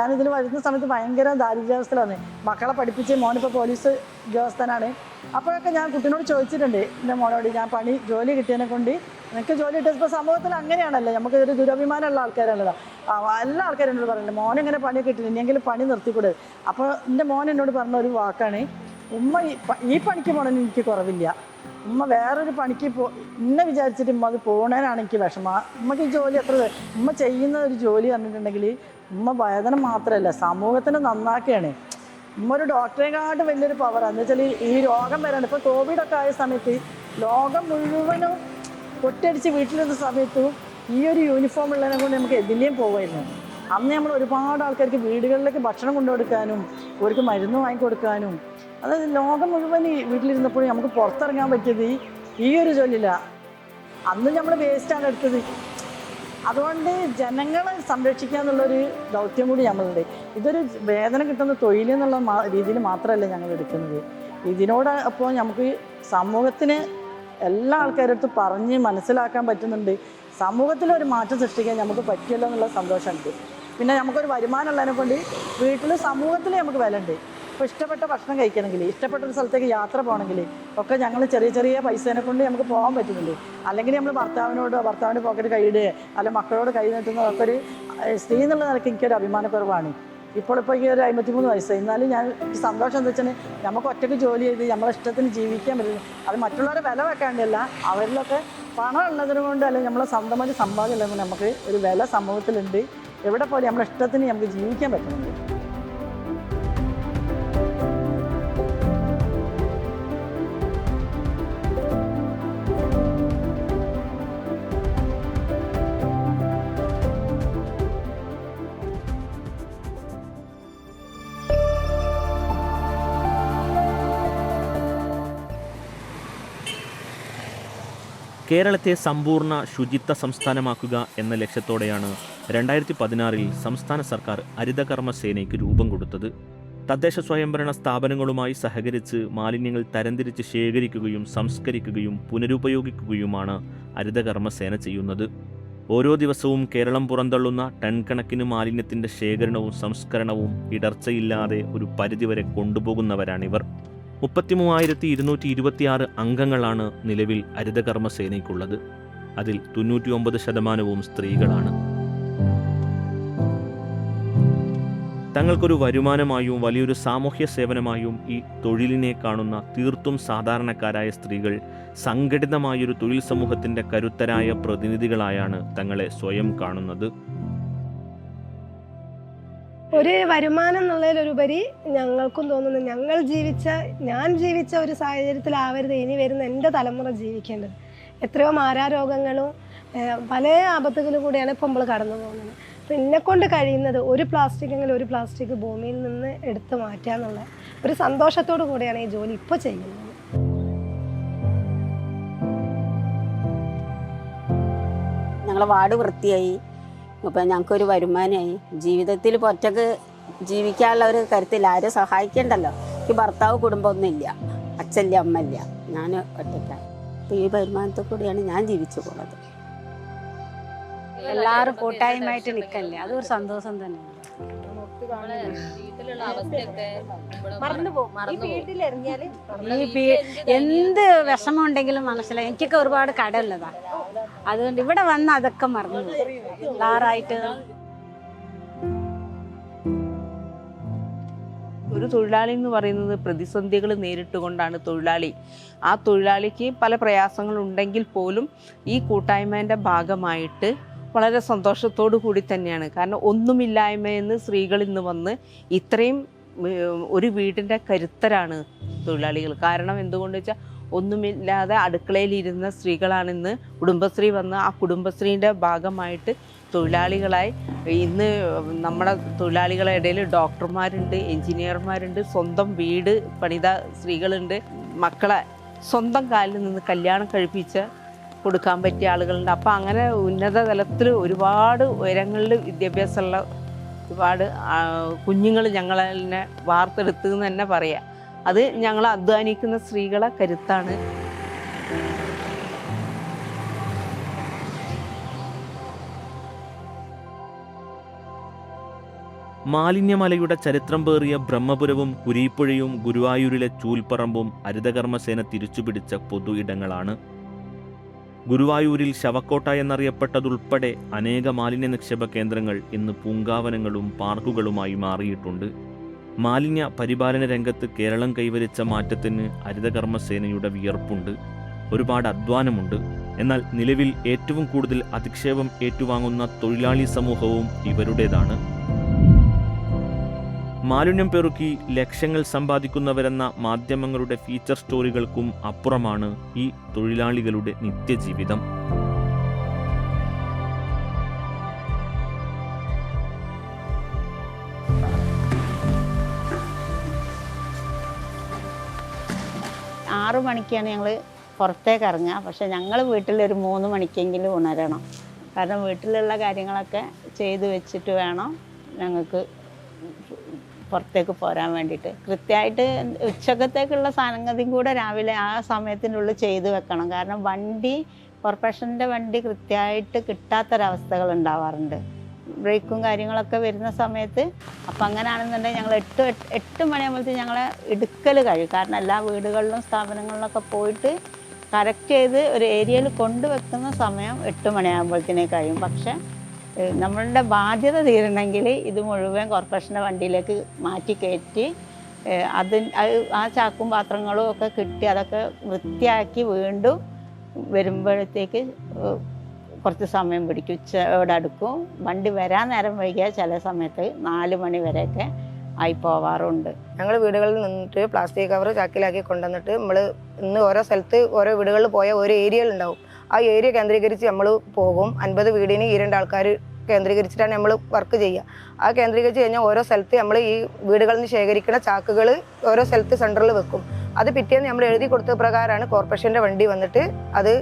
ഞാനിതിൽ വരുന്ന സമയത്ത് ഭയങ്കര ദാരിദ്ര്യാവസ്ഥയിലാണ് മക്കളെ പഠിപ്പിച്ച് മോനിപ്പോൾ പോലീസ് ഉദ്യോഗസ്ഥനാണ്. അപ്പോഴൊക്കെ ഞാൻ കുട്ടീനോട് ചോദിച്ചിട്ടുണ്ട് എന്റെ മോനോട് ഞാൻ പണി ജോലി കിട്ടിയതിനെ കൊണ്ട് നിനക്ക് ജോലി കിട്ടിയപ്പോൾ സമൂഹത്തിൽ അങ്ങനെയാണല്ലോ. നമുക്ക് ഒരു ദുരഭിമാനമുള്ള ആൾക്കാരാണല്ലോ. എല്ലാ ആൾക്കാരും എന്നോട് പറയുന്നത് ഇങ്ങനെ പണി കിട്ടില്ല ഇനിയെങ്കിലും പണി നിർത്തിക്കൂടെ? അപ്പോൾ എന്റെ മോൻ എന്നോട് പറഞ്ഞ ഒരു വാക്കാണ് ഉമ്മ ഈ പണിക്ക് പോകണമെന്ന് എനിക്ക് കുറവില്ല. ഉമ്മ വേറൊരു പണിക്ക് പോ ഇന്നെ വിചാരിച്ചിട്ട് ഉമ്മ അത് പോകണേനാണ് എനിക്ക് വിഷമ. ഉമ്മക്ക് ഈ ജോലി എത്ര ഉമ്മ ചെയ്യുന്ന ഒരു ജോലി പറഞ്ഞിട്ടുണ്ടെങ്കിൽ ഉമ്മ വേദന മാത്രമല്ല സമൂഹത്തിന് നന്നാക്കുകയാണ് ഉമ്മ ഒരു ഡോക്ടറെക്കാട്ടും വലിയൊരു പവറാണ് എന്ന് വെച്ചാൽ ഈ രോഗം വരാണ് ഇപ്പോൾ കോവിഡൊക്കെ ആയ സമയത്ത് ലോകം മുഴുവനും പൊട്ടടിച്ച് വീട്ടിലിരുന്ന സമയത്തും ഈ ഒരു യൂണിഫോം ഉള്ളതിനെ കൊണ്ട് നമുക്ക് എതിലെയും പോകുമായിരുന്നു അന്ന് നമ്മൾ ഒരുപാട് ആൾക്കാർക്ക് വീടുകളിലേക്ക് ഭക്ഷണം കൊണ്ടു കൊണ്ടുകൊടുക്കാനും അവർക്ക് മരുന്ന് വാങ്ങിക്കൊടുക്കാനും അതായത് ലോകം മുഴുവൻ ഈ വീട്ടിലിരുന്നപ്പോഴും നമുക്ക് പുറത്തിറങ്ങാൻ പറ്റിയത് ഈ ഒരു ജോലിയില്ല അന്ന് നമ്മൾ വേസ്റ്റാണ് എടുത്തത്. അതുകൊണ്ട് ജനങ്ങളെ സംരക്ഷിക്കുക എന്നുള്ളൊരു ദൗത്യം കൂടി നമ്മളുണ്ട്. ഇതൊരു വേദന കിട്ടുന്ന തൊഴിൽ എന്നുള്ള രീതിയിൽ മാത്രമല്ല ഞങ്ങൾ എടുക്കുന്നത്. ഇതിനോട് അപ്പോൾ നമുക്ക് സമൂഹത്തിന് എല്ലാ ആൾക്കാരുടെ അടുത്ത് പറഞ്ഞ് മനസ്സിലാക്കാൻ പറ്റുന്നുണ്ട്. സമൂഹത്തിൽ ഒരു മാറ്റം സൃഷ്ടിക്കാൻ നമുക്ക് പറ്റിയല്ലോ എന്നുള്ള സന്തോഷമുണ്ട്. പിന്നെ നമുക്കൊരു വരുമാനം ഉള്ളതിനെ കൊണ്ട് വീട്ടിൽ സമൂഹത്തിൽ നമുക്ക് വില ഉണ്ട് ഇപ്പോൾ ഇഷ്ടപ്പെട്ട ഭക്ഷണം കഴിക്കണമെങ്കിൽ ഇഷ്ടപ്പെട്ട ഒരു സ്ഥലത്തേക്ക് യാത്ര പോകണമെങ്കിൽ ഒക്കെ ഞങ്ങൾ ചെറിയ ചെറിയ പൈസേനെ കൊണ്ട് നമുക്ക് പോകാൻ പറ്റുന്നുണ്ട്. അല്ലെങ്കിൽ നമ്മൾ ഭർത്താവിനോട് ഭർത്താവിന്റെ പോക്കറ്റ് കൈയിടുക അല്ല മക്കളോട് കൈ നീട്ടുന്നതൊക്കെ ഒരു സ്ത്രീ എന്നുള്ള നിലയ്ക്ക് എനിക്കൊരു അഭിമാനക്കുറവാണ്. ഇപ്പോൾ ഇപ്പോൾ ഈ ഒരു അമ്പത്തിമൂന്ന് വയസ്സ്. എന്നാലും ഞാൻ സന്തോഷം എന്താ വെച്ചാൽ നമുക്ക് ഒറ്റയ്ക്ക് ജോലി ചെയ്ത് നമ്മളെ ഇഷ്ടത്തിന് ജീവിക്കാൻ പറ്റുന്നു അത് മറ്റുള്ളവരെ വില വെക്കാണ്ടല്ല അവരിലൊക്കെ പണം ഉള്ളതിന് കൊണ്ട് അല്ലെങ്കിൽ നമ്മളെ സ്വന്തമായിട്ട് സമ്പാദ്യം ഉള്ളതുകൊണ്ട് നമുക്ക് ഒരു വില സമൂഹത്തിലുണ്ട്. എവിടെ പോലെ നമ്മളെ ഇഷ്ടത്തിന് നമുക്ക് ജീവിക്കാൻ പറ്റുന്നുണ്ട്. കേരളത്തെ സമ്പൂർണ ശുചിത്വ സംസ്ഥാനമാക്കുക എന്ന ലക്ഷ്യത്തോടെയാണ് രണ്ടായിരത്തി പതിനാറിൽ സംസ്ഥാന സർക്കാർ ഹരിതകർമ്മ സേനയ്ക്ക് രൂപം കൊടുത്തത്. തദ്ദേശ സ്വയംഭരണ സ്ഥാപനങ്ങളുമായി സഹകരിച്ച് മാലിന്യങ്ങൾ തരംതിരിച്ച് ശേഖരിക്കുകയും സംസ്കരിക്കുകയും പുനരുപയോഗിക്കുകയുമാണ് ഹരിതകർമ്മ സേന ചെയ്യുന്നത്. ഓരോ ദിവസവും കേരളം പുറന്തള്ളുന്ന ടൺ കണക്കിന് മാലിന്യത്തിന്റെ ശേഖരണവും സംസ്കരണവും ഇടർച്ചയില്ലാതെ ഒരു പരിധിവരെ കൊണ്ടുപോകുന്നവരാണിവർ. മുപ്പത്തിമൂവായിരത്തി ഇരുന്നൂറ്റി ഇരുപത്തിയാറ് അംഗങ്ങളാണ് നിലവിൽ ഹരിതകർമ്മ സേനയ്ക്കുള്ളത് അതിൽ തൊണ്ണൂറ്റിയൊമ്പത് ശതമാനവും സ്ത്രീകളാണ്. തങ്ങൾക്കൊരു വരുമാനമായും വലിയൊരു സാമൂഹ്യ സേവനമായും ഈ തൊഴിലിനെ കാണുന്ന തീർത്തും സാധാരണക്കാരായ സ്ത്രീകൾ സംഘടിതമായൊരു തൊഴിൽ സമൂഹത്തിന്റെ കരുത്തരായ പ്രതിനിധികളായാണ് തങ്ങളെ സ്വയം കാണുന്നത്. ഒരു വരുമാനം എന്നുള്ളതിലുപരി ഞങ്ങൾക്കും തോന്നുന്നു ഞങ്ങൾ ജീവിച്ച ഞാൻ ജീവിച്ച ഒരു സാഹചര്യത്തിലാവരുത് ഇനി വരുന്ന എന്റെ തലമുറ ജീവിക്കേണ്ടത്. എത്രയോ മാരാരോഗങ്ങളും പല ആപത്തുകളും കൂടിയാണ് ഇപ്പോൾ നമ്മൾ കടന്നു പോകുന്നത്. അപ്പം എന്നെക്കൊണ്ട് കഴിയുന്നത് ഒരു പ്ലാസ്റ്റിക് എങ്കിലും ഒരു പ്ലാസ്റ്റിക് ഭൂമിയിൽ നിന്ന് എടുത്തു മാറ്റുക എന്നുള്ള ഒരു സന്തോഷത്തോടു കൂടിയാണ് ഈ ജോലി ഇപ്പോൾ ചെയ്യുന്നത്. ഞങ്ങളെ വാട് വൃത്തിയായി. ഇപ്പം ഞങ്ങൾക്കൊരു വരുമാനമായി ജീവിതത്തിൽ ഒറ്റയ്ക്ക് ജീവിക്കാനുള്ള ഒരു കരുത്തില്ല ആരും സഹായിക്കണ്ടല്ലോ? എനിക്ക് ഭർത്താവ് കുടുംബമൊന്നുമില്ല അച്ഛല്ല അമ്മയില്ല ഞാൻ ഒറ്റയ്ക്കാണ് അപ്പോൾ ഈ വരുമാനത്തിൽ കൂടിയാണ് ഞാൻ ജീവിച്ചു പോകുന്നത് എല്ലാവരും കൂട്ടായ്മയായിട്ട് നിൽക്കല്ലേ അതൊരു സന്തോഷം തന്നെയാണ്. എന്ത് വിഷമം ഉണ്ടെങ്കിലും മനസ്സിലായി. എനിക്കൊക്കെ ഒരുപാട് കടമുള്ളതാ അതുകൊണ്ട് ഇവിടെ വന്ന് അതൊക്കെ മറന്നു പോകും. ഒരു തൊഴിലാളി എന്ന് പറയുന്നത് പ്രതിസന്ധികൾ നേരിട്ടുകൊണ്ടാണ് തൊഴിലാളി. ആ തൊഴിലാളിക്ക് പല പ്രയാസങ്ങളുണ്ടെങ്കിൽ പോലും ഈ കൂട്ടായ്മേന്റെ ഭാഗമായിട്ട് വളരെ സന്തോഷത്തോടു കൂടി തന്നെയാണ്. കാരണം ഒന്നുമില്ലായ്മയെന്ന് സ്ത്രീകൾ ഇന്ന് വന്ന് ഇത്രയും ഒരു വീടിന്റെ കരുത്തരാണ് തൊഴിലാളികൾ. കാരണം എന്തുകൊണ്ട് വെച്ചാൽ ഒന്നുമില്ലാതെ അടുക്കളയിലിരുന്ന സ്ത്രീകളാണിന്ന് കുടുംബശ്രീ വന്ന് ആ കുടുംബശ്രീന്റെ ഭാഗമായിട്ട് തൊഴിലാളികളായി ഇന്ന് നമ്മുടെ തൊഴിലാളികളുടെ ഇടയിൽ ഡോക്ടർമാരുണ്ട് എഞ്ചിനീയർമാരുണ്ട് സ്വന്തം വീട് പണിത സ്ത്രീകളുണ്ട്. മക്കളെ സ്വന്തം കാലിൽ നിന്ന് കല്യാണം കഴിപ്പിച്ച കൊടുക്കാൻ പറ്റിയ ആളുകളുണ്ട്. അപ്പം അങ്ങനെ ഉന്നത തലത്തിൽ ഒരുപാട് ഉയരങ്ങളിൽ വിദ്യാഭ്യാസമുള്ള ഒരുപാട് കുഞ്ഞുങ്ങൾ ഞങ്ങളെ വാർത്തെടുത്തു എന്ന് തന്നെ പറയാം. അത് ഞങ്ങൾ അധ്വാനിക്കുന്ന സ്ത്രീകളെ കരുത്താണ്. മാലിന്യമലയുടെ ചരിത്രം പേറിയ ബ്രഹ്മപുരവും കുരീപ്പുഴയും ഗുരുവായൂരിലെ ചൂൽപ്പറമ്പും ഹരിതകർമ്മസേന തിരിച്ചുപിടിച്ച പൊതു ഇടങ്ങളാണ്. ഗുരുവായൂരിൽ ശവക്കോട്ട എന്നറിയപ്പെട്ടതുൾപ്പെടെ അനേക മാലിന്യ നിക്ഷേപ കേന്ദ്രങ്ങൾ ഇന്ന് പൂങ്കാവനങ്ങളും പാർക്കുകളുമായി മാറിയിട്ടുണ്ട്. മാലിന്യ പരിപാലന രംഗത്ത് കേരളം കൈവരിച്ച മാറ്റത്തിന് ഹരിതകർമ്മസേനയുടെ വിയർപ്പുണ്ട്. ഒരുപാട് അധ്വാനമുണ്ട്. എന്നാൽ നിലവിൽ ഏറ്റവും കൂടുതൽ അധിക്ഷേപം ഏറ്റുവാങ്ങുന്ന തൊഴിലാളി സമൂഹവും ഇവരുടേതാണ്. മാലിന്യം പെറുക്കി ലക്ഷങ്ങൾ സമ്പാദിക്കുന്നവരെന്ന മാധ്യമങ്ങളുടെ ഫീച്ചർ സ്റ്റോറികൾക്കും അപ്പുറമാണ് ഈ തൊഴിലാളികളുടെ നിത്യജീവിതം. ആറു മണിക്കാണ് ഞങ്ങൾ പുറത്തേക്ക് ഇറങ്ങുക. പക്ഷെ ഞങ്ങൾ വീട്ടിലൊരു മൂന്ന് മണിക്കെങ്കിലും ഉണരണം. കാരണം വീട്ടിലുള്ള കാര്യങ്ങളൊക്കെ ചെയ്തു വെച്ചിട്ട് വേണം ഞങ്ങൾക്ക് പുറത്തേക്ക് പോരാൻ വേണ്ടിയിട്ട്. കൃത്യമായിട്ട് ഉച്ചക്കത്തേക്കുള്ള സംഗതിയും കൂടെ രാവിലെ ആ സമയത്തിനുള്ളിൽ ചെയ്തു വെക്കണം. കാരണം വണ്ടി കോർപ്പറേഷന്റെ വണ്ടി കൃത്യമായിട്ട് കിട്ടാത്തൊരവസ്ഥകൾ ഉണ്ടാവാറുണ്ട്. ബ്രേക്കും കാര്യങ്ങളൊക്കെ വരുന്ന സമയത്ത് അപ്പം അങ്ങനെയാണെന്നുണ്ടെങ്കിൽ ഞങ്ങൾ എട്ട് എട്ട് മണിയാകുമ്പോഴത്തേക്ക് ഞങ്ങളെ എടുക്കൽ കഴിയും. കാരണം എല്ലാ വീടുകളിലും സ്ഥാപനങ്ങളിലൊക്കെ പോയിട്ട് കറക്റ്റ് ചെയ്ത് ഒരു ഏരിയയിൽ കൊണ്ടുവെക്കുന്ന സമയം എട്ട് മണിയാകുമ്പോഴത്തേനേ കഴിയും. പക്ഷേ നമ്മളുടെ ബാധ്യത തീരണമെങ്കിൽ ഇത് മുഴുവൻ കോർപ്പറേഷന്റെ വണ്ടിയിലേക്ക് മാറ്റി കയറ്റി അത് ആ ചാക്കും പാത്രങ്ങളും ഒക്കെ കിട്ടി അതൊക്കെ വൃത്തിയാക്കി വീണ്ടും വരുമ്പോഴത്തേക്ക് കുറച്ച് സമയം പിടിക്കും. ഉച്ചയോടെ അടുക്കും. വണ്ടി വരാൻ നേരം വൈകിയാൽ ചില സമയത്ത് നാല് മണി വരെയൊക്കെ ആയി പോവാറുണ്ട്. ഞങ്ങൾ വീടുകളിൽ നിന്നിട്ട് പ്ലാസ്റ്റിക് കവർ ചാക്കിലാക്കി കൊണ്ടുവന്നിട്ട് നമ്മൾ ഇന്ന് ഓരോ സ്ഥലത്ത് ഓരോ വീടുകളിൽ പോയ ഓരോ ഏരിയകൾ ഉണ്ടാവും ആ ഏരിയ കേന്ദ്രീകരിച്ച് നമ്മൾ പോകും. അൻപത് വീടിന് ഈ രണ്ട് ആൾക്കാർ കേന്ദ്രീകരിച്ചിട്ടാണ് നമ്മൾ വർക്ക് ചെയ്യുക. ആ കേന്ദ്രീകരിച്ച് കഴിഞ്ഞാൽ ഓരോ സ്ഥലത്ത് നമ്മൾ ഈ വീടുകളിൽ നിന്ന് ശേഖരിക്കുന്ന ചാക്കുകൾ ഓരോ സ്ഥലത്ത് സെന്ററിൽ വെക്കും. അത് പിറ്റേന്ന് നമ്മൾ എഴുതി കൊടുത്ത പ്രകാരമാണ് കോർപ്പറേഷന്റെ വണ്ടി വന്നിട്ട് അത്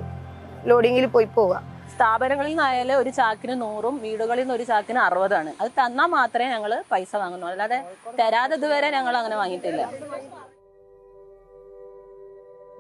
ലോഡിങ്ങിൽ പോയി പോവുക. സ്ഥാപനങ്ങളിൽ നിന്നായാലും ഒരു ചാക്കിന് നൂറും വീടുകളിൽ നിന്ന് ഒരു ചാക്കിന് അറുപതാണ് അത് തന്നാൽ മാത്രമേ ഞങ്ങൾ പൈസ വാങ്ങുന്നുള്ളൂ. അല്ലാതെ തരാതെ ഇതുവരെ ഞങ്ങൾ അങ്ങനെ വാങ്ങിയിട്ടില്ല.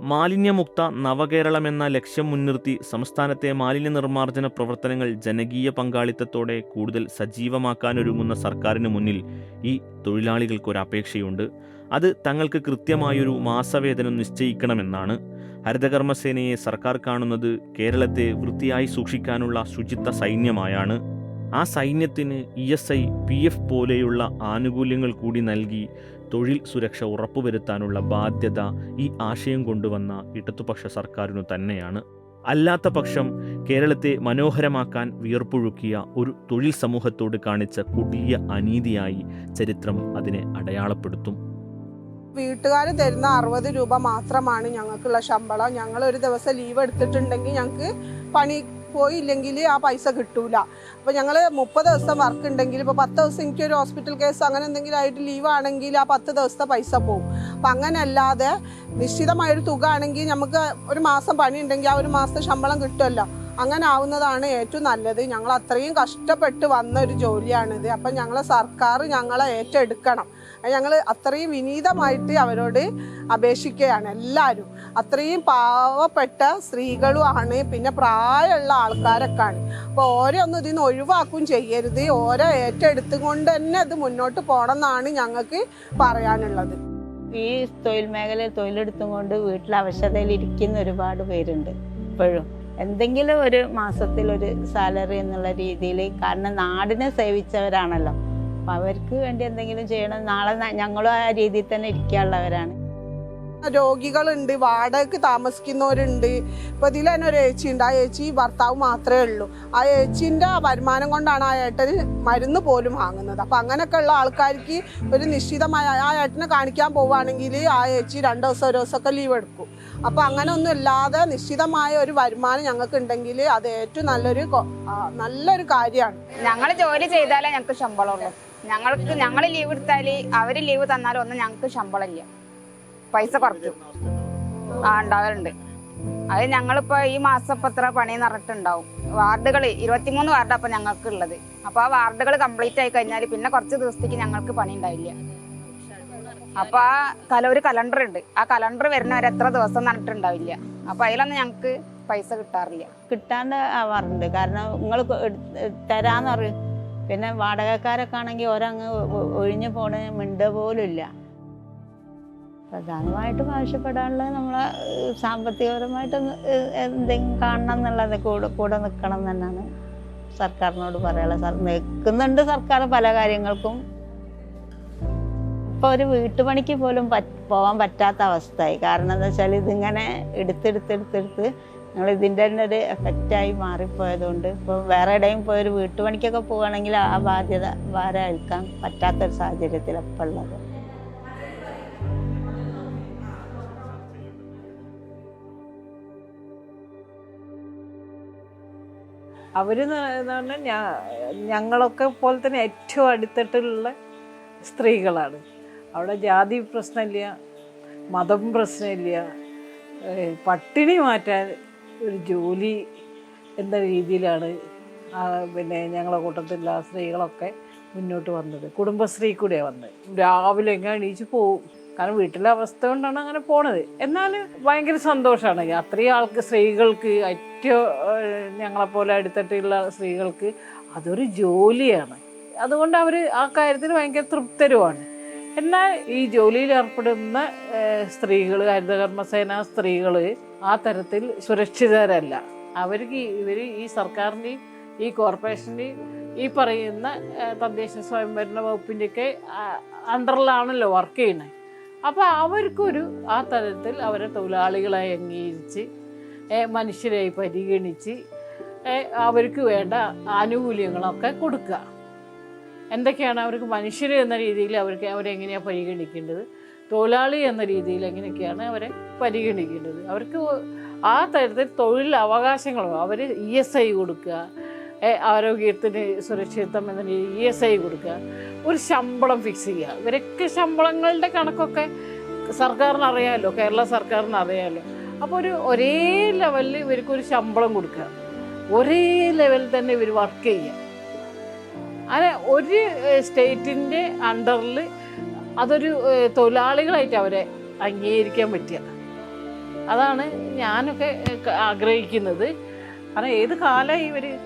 മാലിന്യമുക്ത നവകേരളം എന്ന ലക്ഷ്യം മുൻനിർത്തി സംസ്ഥാനത്തെ മാലിന്യ നിർമ്മാർജന പ്രവർത്തനങ്ങൾ ജനകീയ പങ്കാളിത്തത്തോടെ കൂടുതൽ സജീവമാക്കാനൊരുങ്ങുന്ന സർക്കാരിന് മുന്നിൽ ഈ തൊഴിലാളികൾക്കൊരപേക്ഷയുണ്ട് അത് തങ്ങൾക്ക് കൃത്യമായൊരു മാസവേതനം നിശ്ചയിക്കണമെന്നാണ്. ഹരിതകർമ്മസേനയെ സർക്കാർ കാണുന്നത് കേരളത്തെ വൃത്തിയായി സൂക്ഷിക്കാനുള്ള ശുചിത്വ സൈന്യമായാണ്. ആ സൈന്യത്തിന് E S I P F പോലെയുള്ള ആനുകൂല്യങ്ങൾ കൂടി നൽകി തൊഴിൽ സുരക്ഷ ഉറപ്പുവരുത്താനുള്ള ബാധ്യത ഈ ആശയം കൊണ്ടുവന്ന ഇടതുപക്ഷ സർക്കാരിനു തന്നെയാണ്. അല്ലാത്ത പക്ഷം കേരളത്തെ മനോഹരമാക്കാൻ വിയർപ്പൊഴുക്കിയ ഒരു തൊഴിൽ സമൂഹത്തോട് കാണിച്ച കൊടിയ അനീതിയായി ചരിത്രം അതിനെ അടയാളപ്പെടുത്തും. വീട്ടുകാർ തരുന്ന അറുപത് രൂപ മാത്രമാണ് ഞങ്ങൾക്കുള്ള ശമ്പളം. ഞങ്ങൾ ഒരു ദിവസം ലീവ് എടുത്തിട്ടുണ്ടെങ്കിൽ ഞങ്ങൾക്ക് പണി പോയില്ലെങ്കിൽ ആ പൈസ കിട്ടൂല. അപ്പോൾ ഞങ്ങൾ മുപ്പത് ദിവസം വർക്ക് ഉണ്ടെങ്കിൽ ഇപ്പോൾ പത്ത് ദിവസം എനിക്കൊരു ഹോസ്പിറ്റൽ കേസ് അങ്ങനെ എന്തെങ്കിലും ആയിട്ട് ലീവ് ആണെങ്കിൽ ആ പത്ത് ദിവസത്തെ പൈസ പോകും അപ്പം അങ്ങനെ അല്ലാതെ നിശ്ചിതമായൊരു തുക ആണെങ്കിൽ നമുക്ക് ഒരു മാസം പണി ഉണ്ടെങ്കിൽ ആ ഒരു മാസത്തെ ശമ്പളം കിട്ടുമല്ലോ അങ്ങനെ ആവുന്നതാണ് ഏറ്റവും നല്ലത്. ഞങ്ങൾ അത്രയും കഷ്ടപ്പെട്ട് വന്ന ഒരു ജോലിയാണിത്. അപ്പം ഞങ്ങളെ സർക്കാർ ഞങ്ങളെ ഏറ്റെടുക്കണം. ഞങ്ങൾ അത്രയും വിനീതമായിട്ട് അവരോട് അപേക്ഷിക്കുകയാണ് എല്ലാവരും. അത്രയും പാവപ്പെട്ട സ്ത്രീകളുമാണ് പിന്നെ പ്രായമുള്ള ആൾക്കാരൊക്കെ ആണ് അപ്പോൾ ഓരോ ഒന്നും ഇതിൽ നിന്ന് ഒഴിവാക്കും ചെയ്യരുത്. ഓരോ ഏറ്റെടുത്തുകൊണ്ട് തന്നെ അത് മുന്നോട്ട് പോകണം എന്നാണ് ഞങ്ങൾക്ക് പറയാനുള്ളത്. ഈ തൊഴിൽ മേഖലയിൽ തൊഴിലെടുത്തും കൊണ്ട് വീട്ടിൽ അവശതയിൽ ഇരിക്കുന്ന ഒരുപാട് പേരുണ്ട് ഇപ്പോഴും. എന്തെങ്കിലും ഒരു മാസത്തിൽ ഒരു സാലറി എന്നുള്ള രീതിയിൽ കാരണം നാടിനെ സേവിച്ചവരാണല്ലോ. അപ്പം അവർക്ക് വേണ്ടി എന്തെങ്കിലും ചെയ്യണം. നാളെ ഞങ്ങളും ആ രീതിയിൽ തന്നെ ഇരിക്കാനുള്ളവരാണ്. രോഗികളുണ്ട് വാടകയ്ക്ക് താമസിക്കുന്നവരുണ്ട്. ഇപ്പോൾ ഇതിൽ തന്നെ ഒരു ഏച്ചി ഉണ്ട്. ആ ഏച്ചി ഭർത്താവ് മാത്രമേ ഉള്ളൂ. ആ ഏച്ചിന്റെ വരുമാനം കൊണ്ടാണ് ആ ഏട്ടന് മരുന്ന് പോലും വാങ്ങുന്നത്. അപ്പം അങ്ങനെയൊക്കെ ഉള്ള ആൾക്കാർക്ക് ഒരു നിശ്ചിതമായ ആ ഏട്ടനെ കാണിക്കാൻ പോവുകയാണെങ്കിൽ ആ ഏച്ചി രണ്ട് ദിവസം ഒരു ദിവസമൊക്കെ ലീവ് എടുക്കും. അപ്പോൾ അങ്ങനെ ഒന്നും ഇല്ലാതെ നിശ്ചിതമായ ഒരു വരുമാനം ഞങ്ങൾക്ക് ഉണ്ടെങ്കിൽ അത് ഏറ്റവും നല്ലൊരു നല്ലൊരു കാര്യമാണ്. ഞങ്ങൾ ജോലി ചെയ്താലേ ഞങ്ങൾക്ക് ശമ്പളമുള്ളൂ. ഞങ്ങൾക്ക് ഞങ്ങൾ ലീവ് എടുത്താൽ അവർ ലീവ് തന്നാലും ഒന്നും ഞങ്ങൾക്ക് ശമ്പളമില്ല. പൈസ കുറയ്ക്കും ആ ഉണ്ടാവലുണ്ട്. അത് ഞങ്ങളിപ്പോൾ ഈ മാസം ഇപ്പം ഇത്ര പണി നിറട്ടുണ്ടാവും വാർഡുകൾ ഇരുപത്തിമൂന്ന് വാർഡാണ് അപ്പം ഞങ്ങൾക്ക് ഉള്ളത് അപ്പോൾ ആ വാർഡുകൾ കംപ്ലീറ്റ് ആയി കഴിഞ്ഞാൽ പിന്നെ കുറച്ച് ദിവസത്തേക്ക് ഞങ്ങൾക്ക് പണി ഉണ്ടാവില്ല. അപ്പോൾ ആ കല ഒരു കലണ്ടർ ഉണ്ട്. ആ കലണ്ടർ വരുന്നവരെ എത്ര ദിവസം നന്നിട്ടുണ്ടാവില്ല അപ്പോൾ അതിലൊന്നും ഞങ്ങൾക്ക് പൈസ കിട്ടാറില്ല. കിട്ടാണ്ട് ആവാറുണ്ട്. കാരണം നിങ്ങൾ തരാന്ന് പറയും. പിന്നെ വാടകക്കാരൊക്കെ ആണെങ്കിൽ ഒരങ്ങ് ഒഴിഞ്ഞു പോണ മിണ്ട പോലും ഇല്ല പ്രധാനമായിട്ടും ആവശ്യപ്പെടാനുള്ളത് നമ്മളെ സാമ്പത്തികപരമായിട്ട് എന്തെങ്കിലും കാണണം എന്നുള്ളത് കൂടെ കൂടെ നിൽക്കണം എന്നാണ് സർക്കാരിനോട് പറയാനുള്ളത്. സർ നിൽക്കുന്നുണ്ട് സർക്കാർ പല കാര്യങ്ങൾക്കും. ഇപ്പോൾ ഒരു വീട്ടുപണിക്ക് പോലും പോകാൻ പറ്റാത്ത അവസ്ഥയായി. കാരണം എന്താ വെച്ചാൽ ഇതിങ്ങനെ എടുത്തെടുത്തെടുത്തെടുത്ത് ഞങ്ങൾ ഇതിന്റെ തന്നെ ഒരു എഫക്റ്റായി മാറിപ്പോയതുകൊണ്ട് ഇപ്പോൾ വേറെ എവിടെയും പോയി ഒരു വീട്ടുപണിക്കൊക്കെ പോവുകയാണെങ്കിൽ ആ ബാധ്യത ഭാരം ഏൽക്കാൻ പറ്റാത്തൊരു സാഹചര്യത്തിൽ ഉള്ളത്. അവർ പറഞ്ഞാൽ ഞങ്ങളൊക്കെ പോലെ തന്നെ ഏറ്റവും അടിത്തട്ടിലുള്ള സ്ത്രീകളാണ്. അവിടെ ജാതി പ്രശ്നമില്ല മതം പ്രശ്നമില്ല പട്ടിണി മാറ്റാൻ ഒരു ജോലി എന്ന രീതിയിലാണ് പിന്നെ ഞങ്ങളുടെ കൂട്ടത്തിലുള്ള സ്ത്രീകളൊക്കെ മുന്നോട്ട് വന്നത്. കുടുംബശ്രീ കൂടെയാണ് വന്നത്. രാവിലെ എങ്ങനെ എണീച്ച് പോവും. കാരണം വീട്ടിലെ അവസ്ഥ കൊണ്ടാണ് അങ്ങനെ പോണത്. എന്നാൽ ഭയങ്കര സന്തോഷമാണ് അത്രയും ആൾക്ക് സ്ത്രീകൾക്ക് ഏറ്റവും ഞങ്ങളെപ്പോലെ അടുത്തിട്ടുള്ള സ്ത്രീകൾക്ക് അതൊരു ജോലിയാണ്. അതുകൊണ്ട് അവർ ആ കാര്യത്തിൽ ഭയങ്കര തൃപ്തരുമാണ്. എന്നാൽ ഈ ജോലിയിൽ ഏർപ്പെടുന്ന സ്ത്രീകൾ ഹരിതകർമ്മസേന സ്ത്രീകൾ ആ തരത്തിൽ സുരക്ഷിതരല്ല. അവർക്ക് ഇവർ ഈ സർക്കാരിന്റെയും ഈ കോർപ്പറേഷന്റെയും ഈ പറയുന്ന തദ്ദേശ സ്വയംഭരണ വകുപ്പിന്റെയൊക്കെ അണ്ടറിലാണല്ലോ വർക്ക് ചെയ്യുന്നത്. അപ്പോൾ അവർക്കൊരു ആ തരത്തിൽ അവരെ തൊഴിലാളികളായി അംഗീകരിച്ച് മനുഷ്യരെ മനുഷ്യരായി പരിഗണിച്ച് അവർക്ക് വേണ്ട ആനുകൂല്യങ്ങളൊക്കെ കൊടുക്കുക. എന്തൊക്കെയാണ് അവർക്ക് മനുഷ്യർ എന്ന രീതിയിൽ അവർക്ക് അവരെങ്ങനെയാണ് പരിഗണിക്കേണ്ടത്? തൊഴിലാളി എന്ന രീതിയിൽ എങ്ങനെയൊക്കെയാണ് അവരെ പരിഗണിക്കേണ്ടത്? അവർക്ക് ആ തരത്തിൽ തൊഴിൽ അവകാശങ്ങളോ അവർ ഇ എസ് ഐ കൊടുക്കുക ആരോഗ്യത്തിന് സുരക്ഷിതം എന്ന ഇ എസ് ഐ കൊടുക്കുക. ഒരു ശമ്പളം ഫിക്സ് ചെയ്യുക. ഇവരൊക്കെ ശമ്പളങ്ങളുടെ കണക്കൊക്കെ സർക്കാരിന് അറിയാമല്ലോ കേരള സർക്കാരിന് അറിയാമല്ലോ അപ്പോൾ ഒരു ഒരേ ലെവലിൽ ഇവർക്കൊരു ശമ്പളം കൊടുക്കുക. ഒരേ ലെവലിൽ തന്നെ ഇവർ വർക്ക് ചെയ്യുക. അങ്ങനെ ഒരു സ്റ്റേറ്റിന്റെ അണ്ടറിൽ അതൊരു തൊഴിലാളികളായിട്ട് അവരെ അംഗീകരിക്കാൻ പറ്റുക. അതാണ് ഞാനൊക്കെ ആഗ്രഹിക്കുന്നത്. കാരണം ഏത് കാലം ഇവർ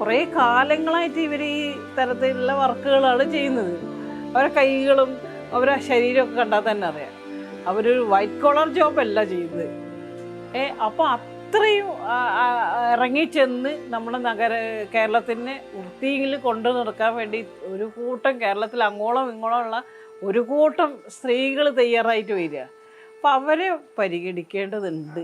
കുറേ കാലങ്ങളായിട്ട് ഇവർ ഈ തരത്തിലുള്ള വർക്കുകളാണ് ചെയ്യുന്നത്. അവരെ കൈകളും അവരെ ശരീരമൊക്കെ കണ്ടാൽ തന്നെ അറിയാം. അവരൊരു വൈറ്റ് കോളർ ജോബല്ല ചെയ്യുന്നത്. ഏ അപ്പോൾ അത്രയും ഇറങ്ങിച്ചെന്ന് നമ്മുടെ നഗര കേരളത്തിനെ വൃത്തിയിൽ കൊണ്ടു നടക്കാൻ വേണ്ടി ഒരു കൂട്ടം കേരളത്തിൽ അങ്ങോളം ഇങ്ങോളം ഉള്ള ഒരു കൂട്ടം സ്ത്രീകൾ തയ്യാറായിട്ട് വരിക. അപ്പോൾ അവരെ പരിഗണിക്കേണ്ടതുണ്ട്.